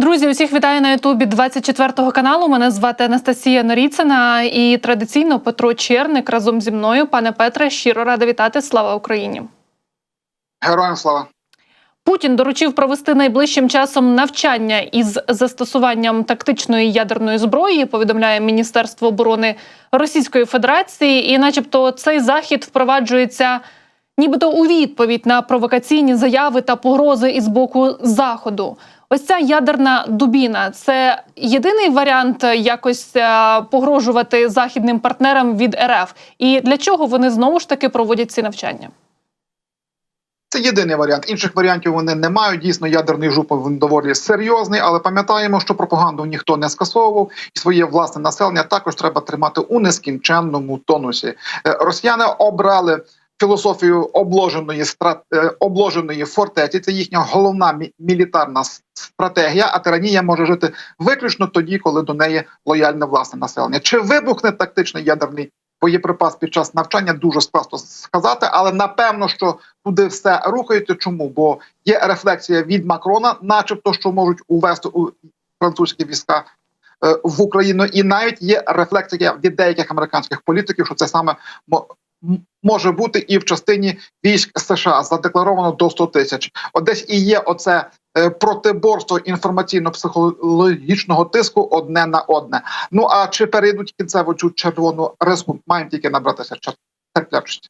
Друзі, усіх вітаю на Ютубі 24 каналу. Мене звати Анастасія Норіцина і традиційно Петро Черник разом зі мною. Пане Петре, щиро рада вітати. Слава Україні! Героям слава! Путін доручив провести найближчим часом навчання із застосуванням тактичної ядерної зброї. Повідомляє Міністерство оборони Російської Федерації, і, начебто, цей захід впроваджується. Нібито у відповідь на провокаційні заяви та погрози із боку заходу, ось ця ядерна дубіна це єдиний варіант якось е, погрожувати західним партнерам від РФ. І для чого вони знову ж таки проводять ці навчання? Це єдиний варіант. Інших варіантів вони не мають. Дійсно, ядерний жуп він доволі серйозний, але пам'ятаємо, що пропаганду ніхто не скасовував, і своє власне населення також треба тримати у нескінченному тонусі. Е, Росіяни обрали. Філософію обложеної страт е, обложеної фортеці це їхня головна мілітарна стратегія. А тиранія може жити виключно тоді, коли до неї лояльне власне населення. Чи вибухне тактичний ядерний боєприпас під час навчання? Дуже складно сказати, але напевно, що туди все рухається. Чому? Бо є рефлексія від Макрона, начебто, що можуть увести у французькі війська. е, В Україну і навіть є рефлексія від деяких американських політиків, що це саме може бути і в частині військ США задекларовано до 100 тисяч. От десь і є оце е, протиборство інформаційно-психологічного тиску одне на одне. Ну а чи перейдуть кінцево цю червону риску? Маємо тільки набратися терплячості.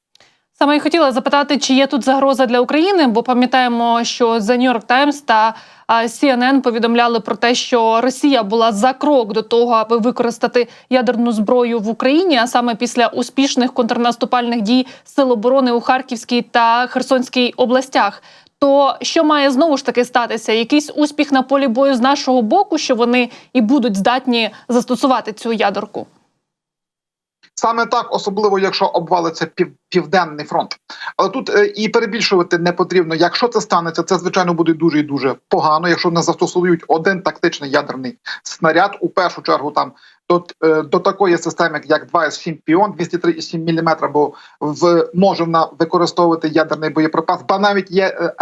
Саме і хотіла запитати, чи є тут загроза для України, бо пам'ятаємо, що The New York Times та CNN повідомляли про те, що Росія була за крок до того, аби використати ядерну зброю в Україні, а саме після успішних контрнаступальних дій Сил оборони у Харківській та Херсонській областях. То що має знову ж таки статися? Якийсь успіх на полі бою з нашого боку, що вони і будуть здатні застосувати цю ядерку? Саме так, особливо якщо обвалиться пів, південний фронт. Але тут е, і перебільшувати не потрібно. Якщо це станеться, це звичайно буде дуже і дуже погано. Якщо не застосують один тактичний ядерний снаряд, у першу чергу там до, е, до такої системи, як 2С7 Піон 203,7 мм, бо в може використовувати ядерний боєприпас, ба навіть є е,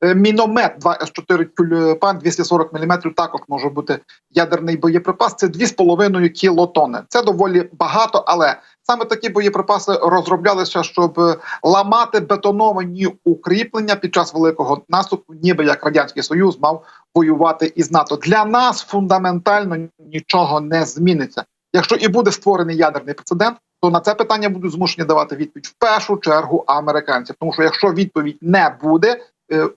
Е, Міномет 2С4 тюльпан 240 мм також може бути ядерний боєприпас. Це 2,5 кілотони. Це доволі багато, але саме такі боєприпаси розроблялися, щоб е, ламати бетоновані укріплення під час великого наступу, ніби як радянський союз мав воювати із НАТО. Для нас фундаментально нічого не зміниться. Якщо і буде створений ядерний прецедент, то на це питання будуть змушені давати відповідь в першу чергу американці. Тому що якщо відповідь не буде,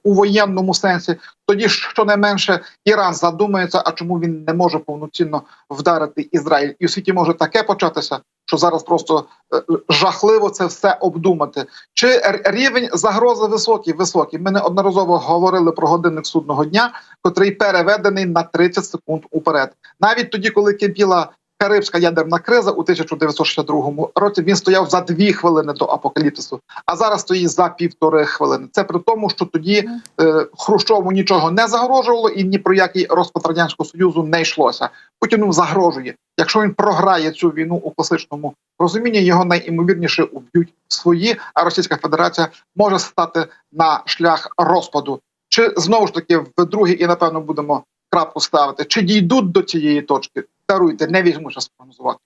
у воєнному сенсі, тоді щонайменше Іран задумається, а чому він не може повноцінно вдарити Ізраїль, і у світі може таке початися, що зараз просто е, жахливо це все обдумати. Чи рівень загрози високий? Високий. Ми неодноразово говорили про годинник судного дня, котрий переведений на 30 секунд уперед, навіть тоді, коли кипіла Карибська ядерна криза у 1962 році він стояв за дві хвилини до апокаліпсису, а зараз стоїть за півтори хвилини. Це при тому, що тоді е, Хрущову нічого не загрожувало, і ні про який розпад радянського союзу не йшлося. Путіну загрожує. Якщо він програє цю війну у класичному розумінні, його найімовірніше уб'ють свої. А Російська Федерація може стати на шлях розпаду. Чи знову ж таки в другий і напевно будемо крапку ставити? Чи дійдуть до цієї точки? Даруйте, не візьму спрогнозувати. прогнозувати.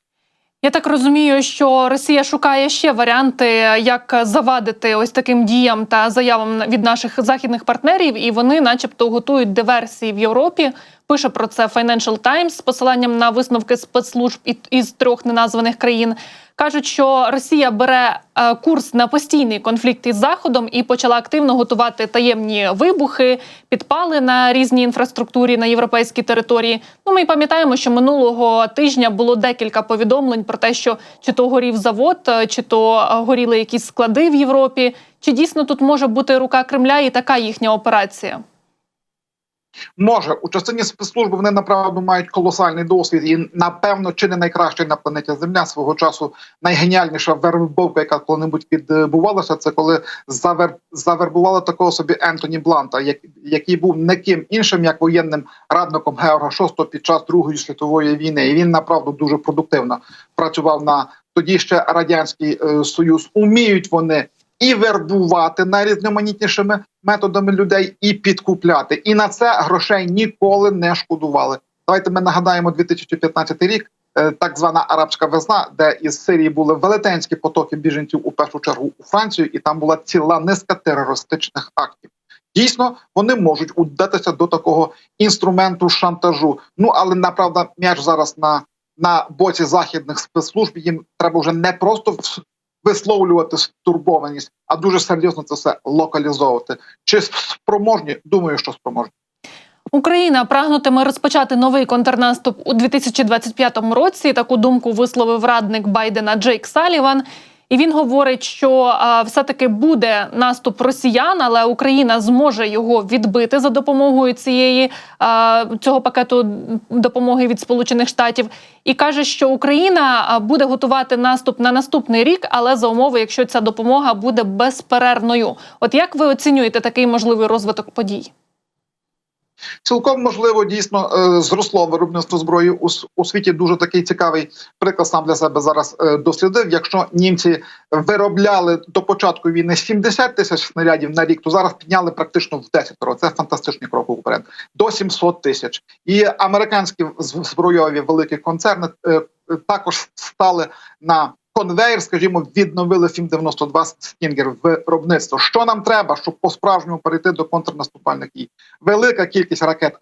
Я так розумію, що Росія шукає ще варіанти, як завадити ось таким діям та заявам від наших західних партнерів, і вони, начебто, готують диверсії в Європі. Пише про це Financial Times з посиланням на висновки спецслужб із трьох неназваних країн. Кажуть, що Росія бере е, курс на постійний конфлікт із заходом і почала активно готувати таємні вибухи, підпали на різній інфраструктурі на європейській території. Ну, ми пам'ятаємо, що минулого тижня було декілька повідомлень про те, що чи то горів завод, е, чи то горіли якісь склади в Європі. Чи дійсно тут може бути рука Кремля і така їхня операція? Може у частині спецслужби вони направду мають колосальний досвід, і напевно чи не найкращий на планеті Земля свого часу найгеніальніша вербовка, яка коли-небудь відбувалася, це коли завер... завербували такого собі Ентоні Бланта, як... який був не ким іншим як воєнним радником Георга VI під час Другої світової війни. І він направду дуже продуктивно працював на тоді ще радянський е, союз. Уміють вони і вербувати найрізноманітнішими методами людей, і підкупляти. І на це грошей ніколи не шкодували. Давайте ми нагадаємо 2015 рік. е, Так звана арабська весна, де із Сирії були велетенські потоки біженців у першу чергу у Францію, і там була ціла низка терористичних актів. Дійсно, вони можуть удатися до такого інструменту шантажу. Ну але направда, м'яч зараз на, на боці західних спецслужб. Їм треба вже не просто висловлювати стурбованість, а дуже серйозно це все локалізовувати. Чи спроможні? Думаю, що спроможні. Україна прагнутиме розпочати новий контрнаступ у 2025 році. Таку думку висловив радник Байдена Джейк Саліван. І він говорить, що все-таки буде наступ росіян, але Україна зможе його відбити за допомогою цієї цього пакету допомоги від Сполучених Штатів. І каже, що Україна буде готувати наступ на наступний рік, але за умови, якщо ця допомога буде безперервною. От як ви оцінюєте такий можливий розвиток подій? Цілком можливо дійсно е, зросло виробництво зброї у, світі. Дуже такий цікавий приклад сам для себе зараз е, дослідив. Якщо німці виробляли до початку війни 70 тисяч снарядів на рік, то зараз підняли практично в 10 разів. Це фантастичний крок уперед до 700 тисяч. І американські збройові великі концерни е, також стали на конвейер, скажімо, відновили фім 92 Стінгер виробництво. Що нам треба, щоб по справжньому перейти до контрнаступальних дій? велика кількість ракет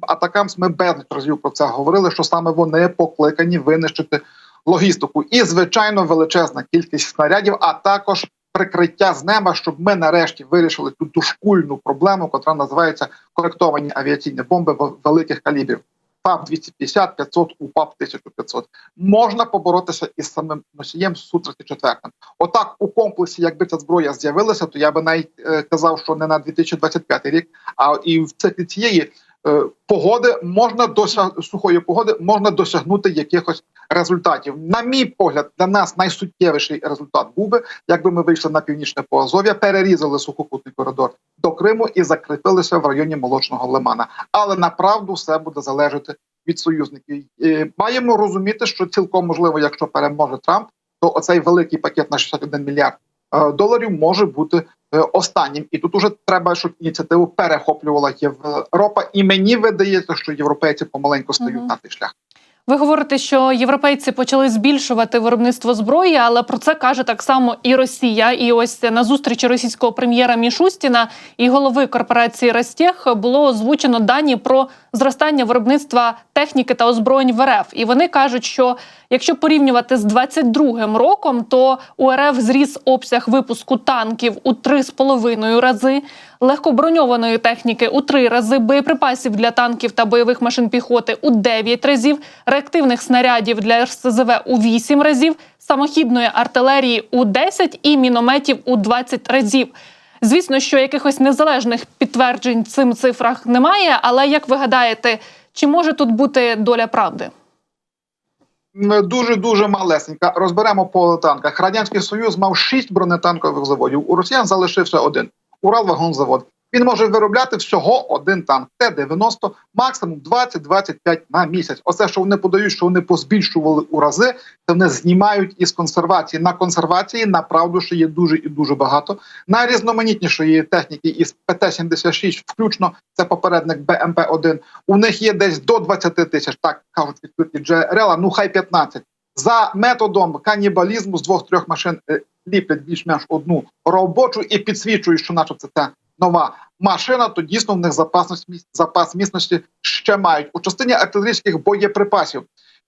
Атакамс. Ми безліч разів про це говорили, що саме вони покликані винищити логістику, і звичайно величезна кількість снарядів, а також прикриття з неба, щоб ми нарешті вирішили ту дошкульну проблему, яка називається коректовані авіаційні бомби великих калібрів. ПАП 250, 500, УПАП 1500. Можна поборотися із самим носієм су 34 Отак, у комплексі, якби ця зброя з'явилася, то я би навіть е, казав, що не на 2025 рік, а і в циклі цієї е, погоди можна досяг сухої погоди можна досягнути якихось результатів. На мій погляд, для нас найсуттєвіший результат був би, якби ми вийшли на північне Поазов'я, перерізали сухопутний коридор до Криму і закріпилися в районі молочного лимана. Але направду все буде залежати від союзників. Е, Маємо розуміти, що цілком можливо, якщо переможе Трамп, то оцей великий пакет на 61 мільярд е, доларів може бути е, останнім. І тут уже треба, щоб ініціативу перехоплювала Європа. І мені видається, що європейці помаленьку стають Мгм. на цей шлях. Ви говорите, що європейці почали збільшувати виробництво зброї, але про це каже так само і Росія. І ось на зустрічі російського прем'єра Мішустіна і голови корпорації Ростех було озвучено дані про зростання виробництва техніки та озброєнь в РФ. І вони кажуть, що якщо порівнювати з 22-м роком, то у РФ зріс обсяг випуску танків у 3,5 рази, легкоброньованої техніки у 3 рази, боєприпасів для танків та бойових машин піхоти у 9 разів, реактивних снарядів для РСЗВ у 8 разів, самохідної артилерії у 10 і мінометів у 20 разів. Звісно, що якихось незалежних підтверджень цим цифрах немає. Але як ви гадаєте, чи може тут бути доля правди? Дуже дуже малесенька. Розберемо по танках. Радянський Союз мав шість бронетанкових заводів. У росіян залишився один Уралвагонзавод. Він може виробляти всього один танк. Т-90, максимум 20-25 на місяць. Оце, що вони подають, що вони позбільшували у рази, це вони знімають із консервації. На консервації направду ще є дуже і дуже багато. Найрізноманітнішої техніки із ПТ-76, включно це попередник БМП-1. У них є десь до 20 тисяч, так кажуть відкриті джерела, ну хай 15. За методом канібалізму з двох-трьох машин е, ліплять більш-менш одну робочу і підсвічують, що наче це та нова машина, то дійсно в них міс- запас міцності ще мають у частині артилерійських боєприпасів.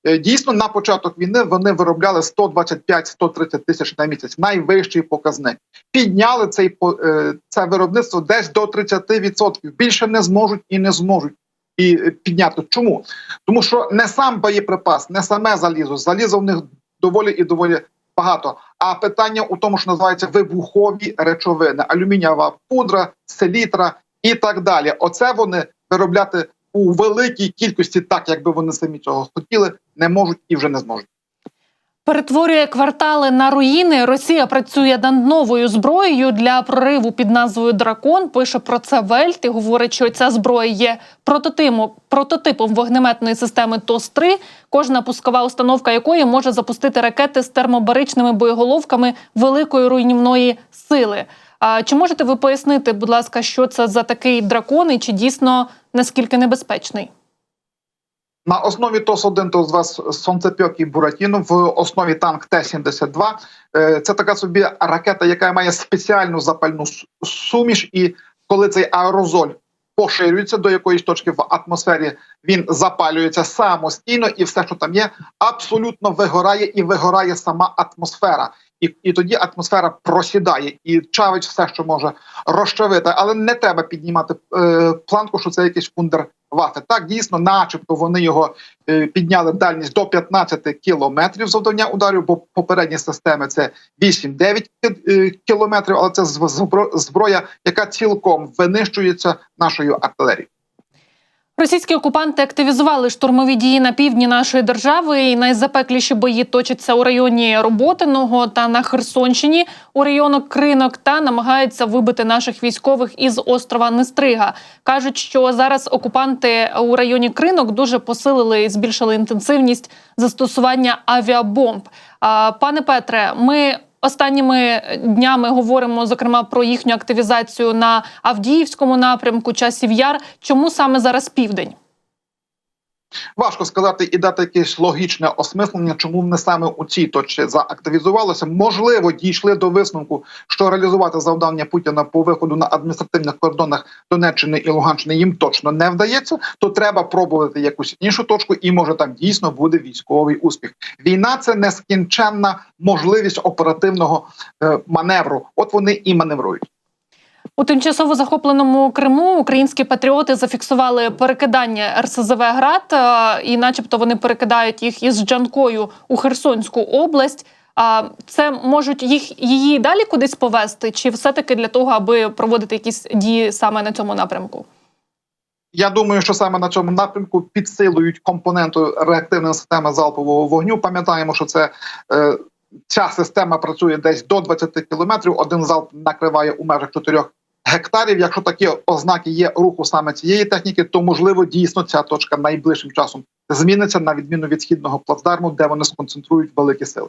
е, Дійсно, на початок війни вони виробляли 125-130 тисяч на місяць, найвищий показник. Підняли цей е, це виробництво десь до 30%. Більше не зможуть і не зможуть і е, підняти. Чому? Тому що не сам боєприпас, не саме залізо. Залізо в них доволі і доволі багато. А питання у тому, що називається вибухові речовини: алюмінієва пудра, селітра і так далі. Оце вони виробляти у великій кількості, так якби вони самі цього хотіли, не можуть і вже не зможуть. Перетворює квартали на руїни. Росія працює над новою зброєю для прориву під назвою Дракон. Пише про це Вельт і говорить, що ця зброя є прототипом, прототипом вогнеметної системи ТОС-3, кожна пускова установка якої може запустити ракети з термобаричними боєголовками великої руйнівної сили. А чи можете ви пояснити, будь ласка, що це за такий дракон і чи дійсно наскільки небезпечний? На основі ТОС-1, ТОС-2 Сонцепьок і Буратіно, в основі танк Т-72. Е, Це така собі ракета, яка має спеціальну запальну суміш, і коли цей аерозоль поширюється до якоїсь точки в атмосфері, він запалюється самостійно, і все, що там є, абсолютно вигорає і вигорає сама атмосфера. І, і тоді атмосфера просідає і чавить все, що може розчавити, але не треба піднімати е, планку, що це якийсь фундервафи. Так дійсно, начебто, вони його е, підняли дальність до 15 кілометрів завдання ударів, бо попередні системи це 8-9 е, кілометрів, але це зброя, яка цілком винищується нашою артилерією. Російські окупанти активізували штурмові дії на півдні нашої держави. і Найзапекліші бої точаться у районі Роботиного та на Херсонщині у районок Кринок та намагаються вибити наших військових із острова Нестрига. кажуть, що зараз окупанти у районі Кринок дуже посилили і збільшили інтенсивність застосування авіабомб. Пане Петре, ми Останніми днями говоримо зокрема про їхню активізацію на Авдіївському напрямку, часів яр. Чому саме зараз південь? Важко сказати і дати якесь логічне осмислення, чому вони саме у цій точці заактивізувалися. Можливо, дійшли до висновку, що реалізувати завдання Путіна по виходу на адміністративних кордонах Донеччини і Луганщини їм точно не вдається. То треба пробувати якусь іншу точку, і може там дійсно буде військовий успіх. Війна це нескінченна можливість оперативного е, маневру. От вони і маневрують. У тимчасово захопленому Криму українські патріоти зафіксували перекидання РСЗВ град, е, і, начебто, вони перекидають їх із Джанкою у Херсонську область. А це можуть їх її далі кудись повести, чи все таки для того, аби проводити якісь дії саме на цьому напрямку? Я думаю, що саме на цьому напрямку підсилують компоненту реактивної системи залпового вогню. Пам'ятаємо, що це е, ця система працює десь до 20 кілометрів. Один залп накриває у межах 4 гектарів. Якщо такі ознаки є руху саме цієї техніки, то можливо дійсно ця точка найближчим часом зміниться на відміну від східного плацдарму, де вони сконцентрують великі сили.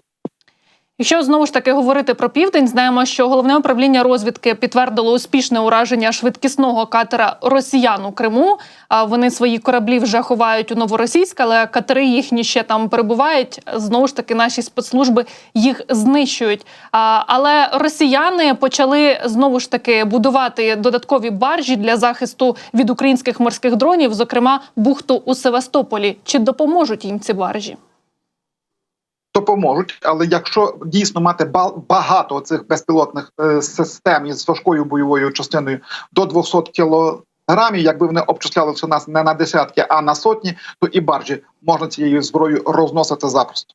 Якщо знову ж таки говорити про південь, знаємо, що головне управління розвідки підтвердило успішне ураження швидкісного катера Росіян у Криму. А Вони свої кораблі вже ховають у новоросійськ, але катери їхні ще там перебувають. Знову ж таки, наші спецслужби їх знищують. Але росіяни почали знову ж таки будувати додаткові баржі для захисту від українських морських дронів, зокрема бухту у Севастополі. Чи допоможуть їм ці баржі? Допоможуть. Але якщо дійсно мати ба- багато цих безпілотних е, систем із важкою бойовою частиною до 200 кілограмів, якби вони обчислялися у нас не на десятки, а на сотні, то і баржі можна цією зброєю розносити запросто.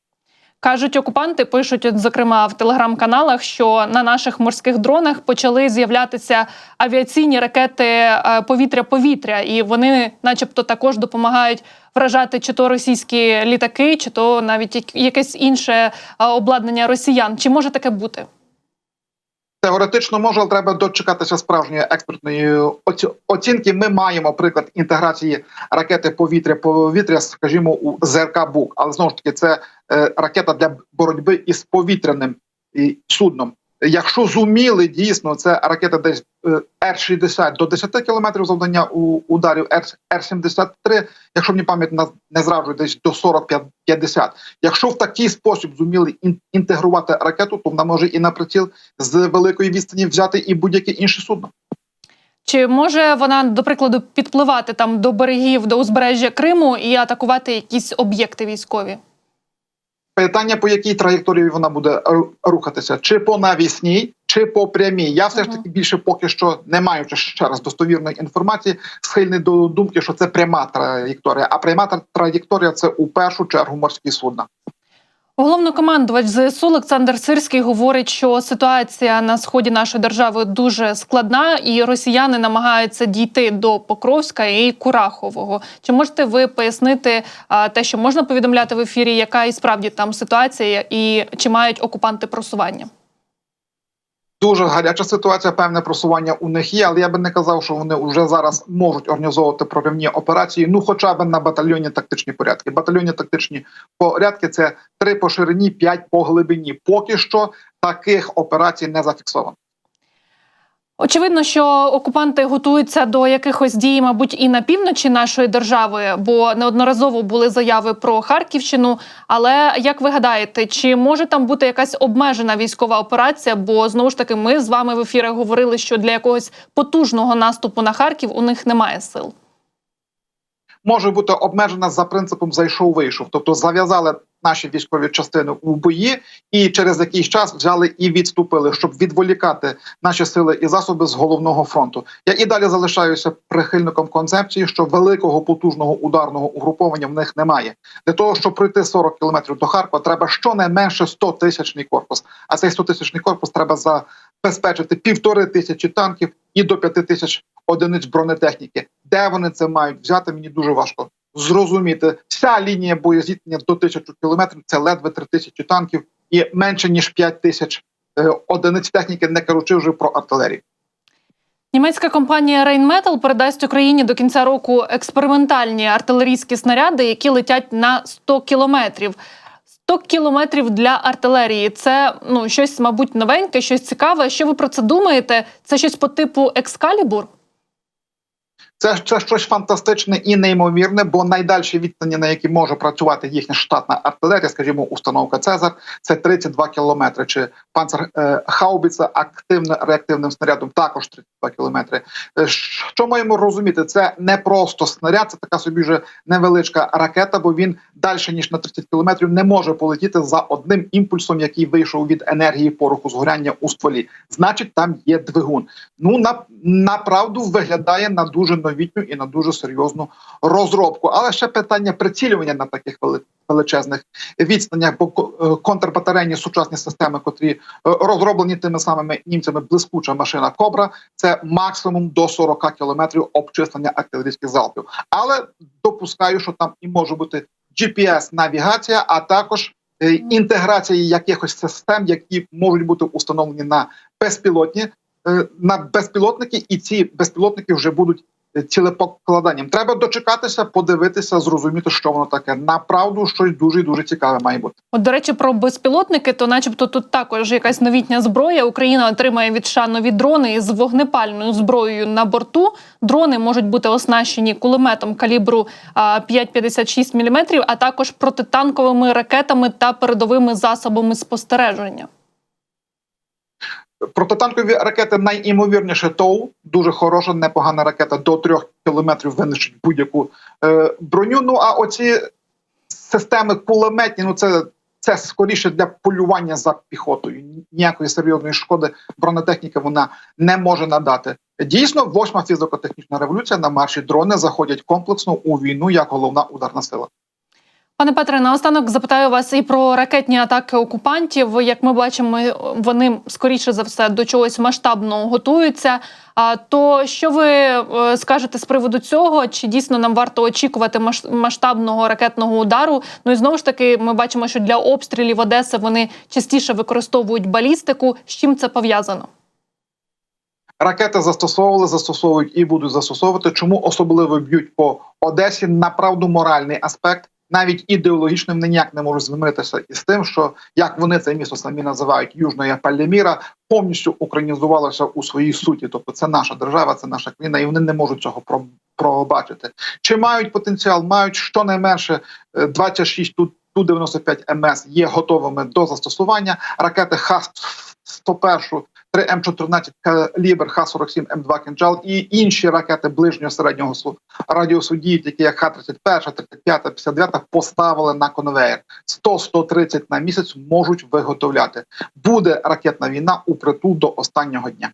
Кажуть, окупанти пишуть, зокрема в телеграм-каналах, що на наших морських дронах почали з'являтися авіаційні ракети е, повітря-повітря, і вони, начебто, також допомагають вражати чи то російські літаки, чи то навіть якесь інше е, обладнання росіян. Чи може таке бути? Теоретично може, але треба дочекатися справжньої експертної оцінки. Ми маємо приклад інтеграції ракети повітря-повітря, скажімо, у ЗРК БУК. Але знову ж таки, це ракета для боротьби із повітряним судном. Якщо зуміли дійсно, це ракета десь е, Р-60 до 10 кілометрів завдання у ударів Р- Р-73, якщо мені пам'ять не зраджує, десь до 40-50. Якщо в такий спосіб зуміли інтегрувати ракету, то вона може і на приціл з великої відстані взяти і будь-яке інше судно. Чи може вона, до прикладу, підпливати там до берегів, до узбережжя Криму і атакувати якісь об'єкти військові? Питання, по якій траєкторії вона буде рухатися, чи по навісній, чи по прямій. Я все ж таки більше поки що не маючи ще раз достовірної інформації, схильний до думки, що це пряма траєкторія. А пряма траєкторія це у першу чергу морські судна. Головнокомандувач ЗСУ Олександр Сирський говорить, що ситуація на сході нашої держави дуже складна, і росіяни намагаються дійти до Покровська і Курахового. Чи можете ви пояснити те, що можна повідомляти в ефірі, яка і справді там ситуація, і чи мають окупанти просування? Дуже гаряча ситуація, певне просування у них є, але я би не казав, що вони вже зараз можуть організовувати проривні операції. Ну, хоча б на батальйоні тактичні порядки. Батальйонні тактичні порядки це три по ширині, п'ять по глибині. Поки що таких операцій не зафіксовано. Очевидно, що окупанти готуються до якихось дій, мабуть, і на півночі нашої держави, бо неодноразово були заяви про Харківщину. Але як ви гадаєте, чи може там бути якась обмежена військова операція? Бо знову ж таки, ми з вами в ефірах говорили, що для якогось потужного наступу на Харків у них немає сил. Може бути обмежена за принципом зайшов-вийшов, тобто зав'язали наші військові частини у бої, і через якийсь час взяли і відступили, щоб відволікати наші сили і засоби з головного фронту. Я і далі залишаюся прихильником концепції, що великого потужного ударного угруповання в них немає. Для того щоб пройти 40 кілометрів до Харкова, треба щонайменше 100 тисячний корпус. А цей 100 тисячний корпус треба забезпечити півтори тисячі танків і до п'яти тисяч одиниць бронетехніки. Де вони це мають взяти? Мені дуже важко зрозуміти. Вся лінія боєзіткнення до тисячі кілометрів це ледве три тисячі танків і менше ніж п'ять тисяч е, одиниць техніки, не кажучи вже про артилерію. Німецька компанія Rheinmetall передасть Україні до кінця року експериментальні артилерійські снаряди, які летять на 100 кілометрів. 100 кілометрів для артилерії це ну щось, мабуть, новеньке, щось цікаве. Що ви про це думаєте? Це щось по типу Екскалібур? Це, це щось фантастичне і неймовірне, бо найдальші відстані, на які може працювати їхня штатна артилерія, скажімо, установка Цезар, це 32 кілометри. Чи панцер е, Хаубіца активно реактивним снарядом також 32 кілометри. Е, Що маємо розуміти? Це не просто снаряд, це така собі вже невеличка ракета, бо він далі ніж на 30 кілометрів не може полетіти за одним імпульсом, який вийшов від енергії пороху згоряння у стволі. Значить, там є двигун. Ну на направду виглядає на дуже новітню і на дуже серйозну розробку. Але ще питання прицілювання на таких величезних відстанях, бо е, контрбатарейні сучасні системи, котрі е, розроблені тими самими німцями, блискуча машина Кобра, це максимум до 40 кілометрів обчислення артилерійських залпів. Але допускаю, що там і може бути GPS-навігація, а також е, інтеграція якихось систем, які можуть бути установлені на безпілотні на безпілотники, і ці безпілотники вже будуть цілепокладанням. Треба дочекатися, подивитися, зрозуміти, що воно таке. Направду щось дуже дуже цікаве має бути. От, до речі, про безпілотники, то, начебто, тут також якась новітня зброя. Україна отримає від США нові дрони із вогнепальною зброєю на борту. Дрони можуть бути оснащені кулеметом калібру а, 5,56 мм, а також протитанковими ракетами та передовими засобами спостереження. Протитанкові ракети найімовірніше ТОУ, дуже хороша, непогана ракета до трьох кілометрів винищить будь-яку е, броню. Ну а оці системи кулеметні, ну це, це скоріше для полювання за піхотою. Ніякої серйозної шкоди бронетехніка вона не може надати. Дійсно, восьма фізико-технічна революція на марші дрони заходять комплексно у війну як головна ударна сила. Пане Петре, наостанок запитаю вас і про ракетні атаки окупантів. Як ми бачимо, вони скоріше за все до чогось масштабного готуються. А то що ви е, скажете з приводу цього? Чи дійсно нам варто очікувати масштабного ракетного удару? Ну і знову ж таки, ми бачимо, що для обстрілів Одеси вони частіше використовують балістику. З чим це пов'язано? Ракети застосовували, застосовують і будуть застосовувати. Чому особливо б'ють по Одесі? Направду моральний аспект, навіть ідеологічним ніяк не можуть змиритися із тим, що як вони це місто самі називають Южної Паліміра, повністю українізувалося у своїй суті. Тобто це наша держава, це наша країна, і вони не можуть цього про- пробачити. Чи мають потенціал? Мають щонайменше е, 26 тут. Ту-95 МС є готовими до застосування. Ракети Х-101 3 М14 калібр Х-47 М2 «Кинджал» і інші ракети ближнього середнього су- радіусу дії, такі як Х-31, 35, 59, поставили на конвеєр. 100-130 на місяць можуть виготовляти. Буде ракетна війна у притул до останнього дня.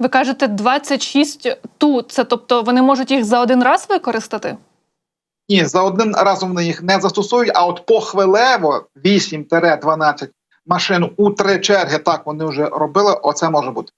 Ви кажете 26 ту. Це тобто вони можуть їх за один раз використати? Ні, за один разом вони їх не застосують, а от похвилево 8-12 машин у три черги, так вони вже робили. Оце може бути.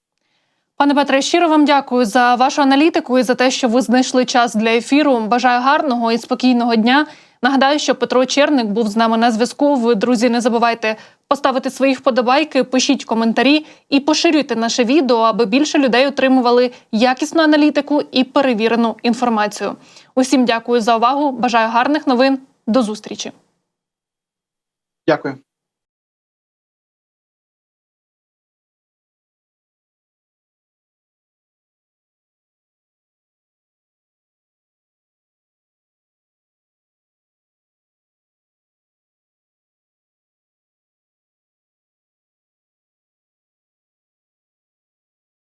Пане Петре, щиро вам дякую за вашу аналітику і за те, що ви знайшли час для ефіру. Бажаю гарного і спокійного дня. Нагадаю, що Петро Черник був з нами на зв'язку. Ви, друзі, не забувайте поставити свої вподобайки, пишіть коментарі і поширюйте наше відео, аби більше людей отримували якісну аналітику і перевірену інформацію. Усім дякую за увагу. Бажаю гарних новин. До зустрічі. Дякую.